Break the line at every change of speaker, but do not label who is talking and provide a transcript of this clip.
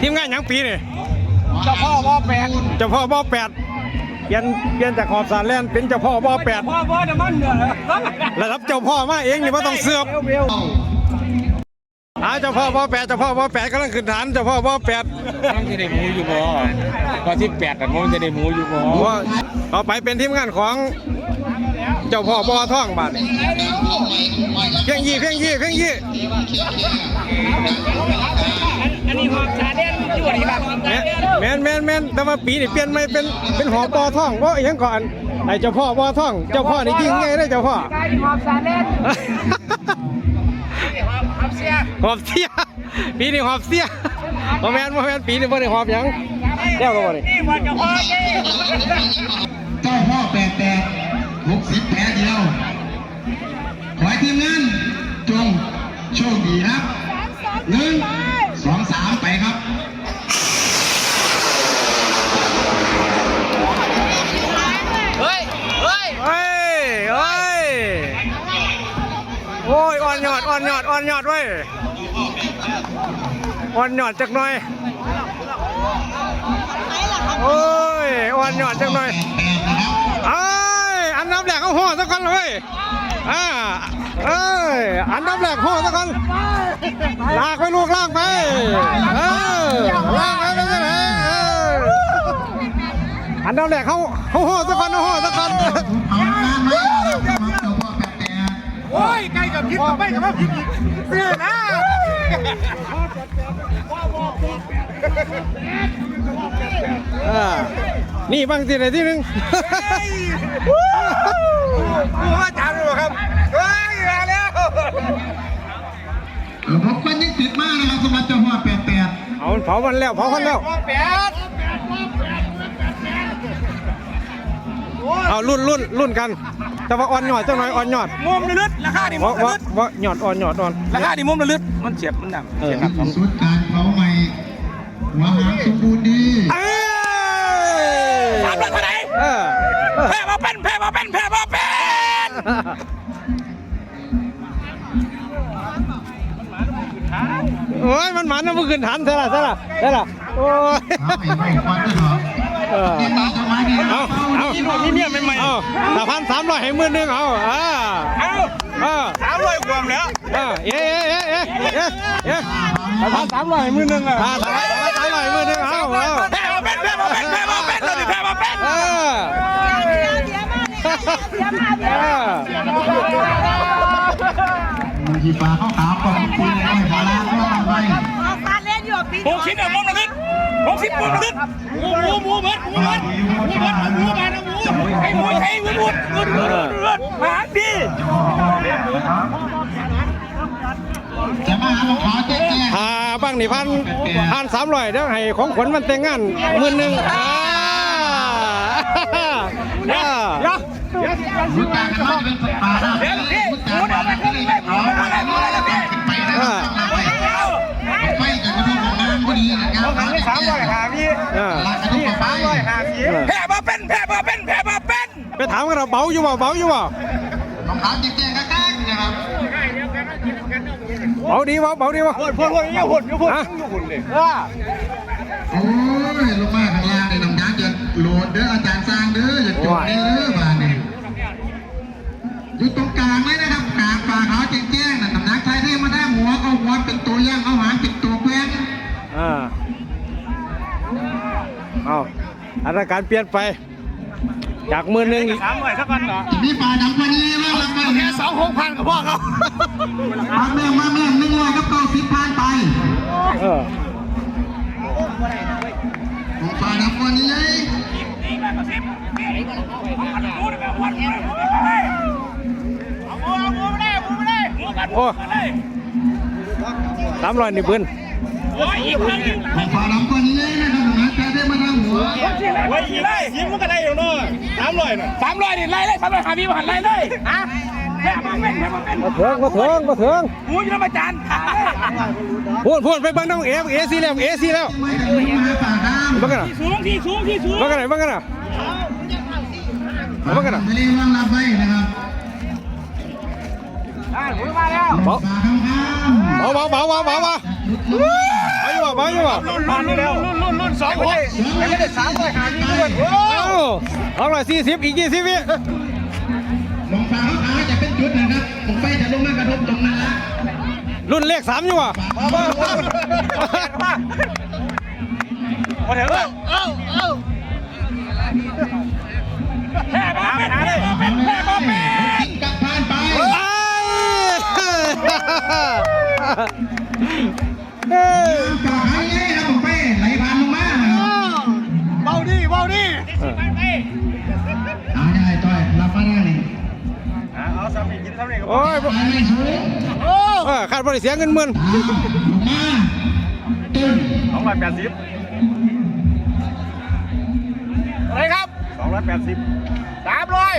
ทีมงานยังปีเลย
เจ้าพ่อบ่อแปด
เจ้าพ่อบ่อแปดเปลี่ยนเปลี่ยนจากขอบสารแลนเป็นเจ้าพ่อบ่อแปด
พ่อบ่อน้มันเหรอะ
ระดับเจ้าพ่อมาเองนี่ว่าต้องเสือบอาเจ้าพ่อพ่อแปดเจ้าพ่อพ่อแปดกำลังขึ้นฐานเจ้าพ่อพ่อแปด
ต้อจะได้หมูอยู่บ่พอที่แปดแต่ผมจะได้หมูอยู่บ่
เอไปเป็นทีมงานของ จ้าพ่อบ่อท่องบาดนี้เพียงยี่เพียงยี่เพียงยี่
อันนี้หอบชาเด่นอยู่นี่ครับ
แมนแมนแมนแต่ว่าปีนี่เปลี่ยนไม่เป็นเป็นหอบ่อท่องเพราะอหยังก่อนไอ้เจ้าพ่อบ่อท่อง เจ้าพ่อนี่ยิ่งไงได้เจ้าพ่อ
ไก่หอบชาเด่นหอบเสีย
หอบเสียปีนี้หอบเสียบ่แมนบ่แมนปีนี้บ่ได้หอบหยังเจ้าก็บ่ได้
นี่วันเจ้าพ่อเจ้
เจ้าพ่อแปดแปด หกสิบแผลเดียว ขอให้ทีมงานจงโชคดีครับหนึ่งสองสามไปครับ
เฮ้ยเฮ้ย
เฮ้ยเฮ้ยโอ้ยอ่อนหยอดอ่อนหยอดอ่อนหยอดเว้ยอ่อนหยอดจักหน่อยโอ้ยอ่อนหยอดจักหน่อย
แปดนะครับ
เอ้ยอันดับ แรกเขาห่อสักคนเลยอ่าเอ้ยอันดับแรกห่อสักคนลากไปลูกลากไปเออลากไปเป็นยังไงเอออันดับแรกเขาเขาห่อสักคนเขาห่อสักคน
เอางาน
โอ้ยไก่กับพิษกับไม่กับว่าพิษอีกเสือนะ
ออนี่บางทีไหนที่หนึ่ง
กูว่าจานรู้ครับเฮ้ยมาแล้ว
ระบบมันยังติดมากนะครับสำหรับเจ้าพ่อแปดแปด
เอาเผามันแล้วเผามันแล้ว
แปด
เอารุ่นรุ่นรุ่นกัน แต่ว่าอ่อนหยอดจังหน่อยอ่อนหยอด
มุมลึกราคาดิมุ
ว่ามว่า
ลึก
ว่าหยอดอ่อนหยอดอ่อน
ราคาดิมุมลึกมันเจ็บมันดัง
เออ
สุดการเผาใหม่ หัวหางสมบูรณ์ดี
เอ้ย
สามร้อยเท่าไหร่
เออเออ
แพ้มาเป็นแพ้มาเป็นแพ้มาเป็น
โอ้ยมันหมันนะมึงขึ้นฐานใช่ละใช่ละใช่ละโอ้ย
เอาไปไม่ควันด้วยเหรอ
เออ
นี่มาทำไมเนี่ย
เอาเอานี่เมียใหม่ๆเอาแต่พันสามร้อยให้หมื่นหนึงเอาอ่า
เอา
เออ
สามร้อยกว่าแล้ว
เออเอ๊ะเอ๊ะเอ๊ะเอ๊ะเอ๊ะแต่พันสามร้อยให้หมื่นหนึงอะแต่พันสาม ร้อยให้หมื่นหนึงเอาเอา
แพ้มาเป็นแพ้มาเป็นแพ้มาเป็นเราดิแพ้มาเป็น
เออเออ
มือกีฟ้าเขาขาวกว่าคุณเลยไม่พอแล้วก็ทำไป
หกสิบเนี่ยมุมลึกหกสิบมุมลึกหมูหมูหมูเบิดหมูเบิดหมูเบิดหมูเบิดหมูไอ้หมูไอ้หมูหมูหมูหมูหมูหาดี
จะมาหาของขอแจ้ง
หาบ้างนี่พันพันสามร้อยเดี๋ยวให้ของขวัญมันแต่งงานหมื่นหนึ่งอ่าอ่า
มุดการกันว่าจะเป็นป่าหน้ามุดการป่าหน้าที่เอาอะไรอะไรขึ้นไปนะครับไฟกับกระทุ่งของน้ำพอดีนะครับสามร้อยหาพี่
อ่า
ลากกระทุ่งกับไฟ
แพ้มาเป็นแพ้มาเป็นแพ้มาเป็น
ไปถามกันเราเบาอยู่บ่เบาอยู่บ่
ของขาวแจ้งๆก้างๆนะครับ
เบาดีบ่เบาดีบ่
พูดพูดพูดยังพูดยังพูด
ฮะ
โอ้ยลงมาข้างล่างในน้ำยางจะโหลดเด้ออาจารย์สร้างเด้อจะจบเด้อบ้านนี่อยู่ตรงกลางเลยนะครับกลางป่าขาวแจ้งๆน่ะน้ำหนักไทยเทมาได้หัวเอาหัวเป็นตัวย่างเอาหางเป็นตัวแกว้ง
อ่าเอาอาการเปลี่ยนไป จากหมื่นหนึ่ง
สามร้อยสักวันเหรอ
มีป่าดำกว่านี้มั้งครับ
แค่สองหกพันกับพ่อเขา
มาเมื่อมาเมื่อหนึ่งร้อยกับเก้าสิบพันไป
เออ
ของป่าดำกว่านี้เลย
โอ้สามร้อยนี่เบิ้น
ของป่าดำกว่านี้เลยนะครับน้ำหนักไทยเทมาได้หัว
ไว้ยี่ไรยิ้มมันก็ได้อยู่เนาะสามร้อยน่ะสามร้อยนี่ไล่เลยสามร้อยหาพี่มาหันไล่เลยฮะแพ้มาเป็นแพ้มาเป็น
มาเถิงมาเถิงมาเถิง
หมูอยู่น้ำอาจารย์
พูดพูดไปเบังน้องเอฟเอซีแล้วเอซีแล้ว
ไม่ได้หัวมาป่าดำ
เบังกันนะ
สูงที่สูงที่สูง
เบังกันไหนเบังกันนะเบังกันนะ
ไม่ได้ว่างรับไว้นะครับ
เบาเบาเบาเบาเบาเบา มาอยู่วะเอาอยู่วะ
รุ่นรุ่นรุ่นรุ่นสองคนไม่ได้สามร้อยห้าสิบด้วย
โอ้เอาร้อยสี่สิบอีกยี่สิบวิ
มองฟ้าขาวจะเป็นจุดนะครับผมไปจะลงมากระทบตรงนั้นละ
รุ่นเลขสามอยู่วะ
มา
เถ
อะ
โอ้ย
ไปไม่สูง
เออขาดบริเสียเงินหมื่น
ตามลงมาตึ้ง
สองร้อยแปดสิบอะไรครับสองร้อยแปดสิบสามร้อย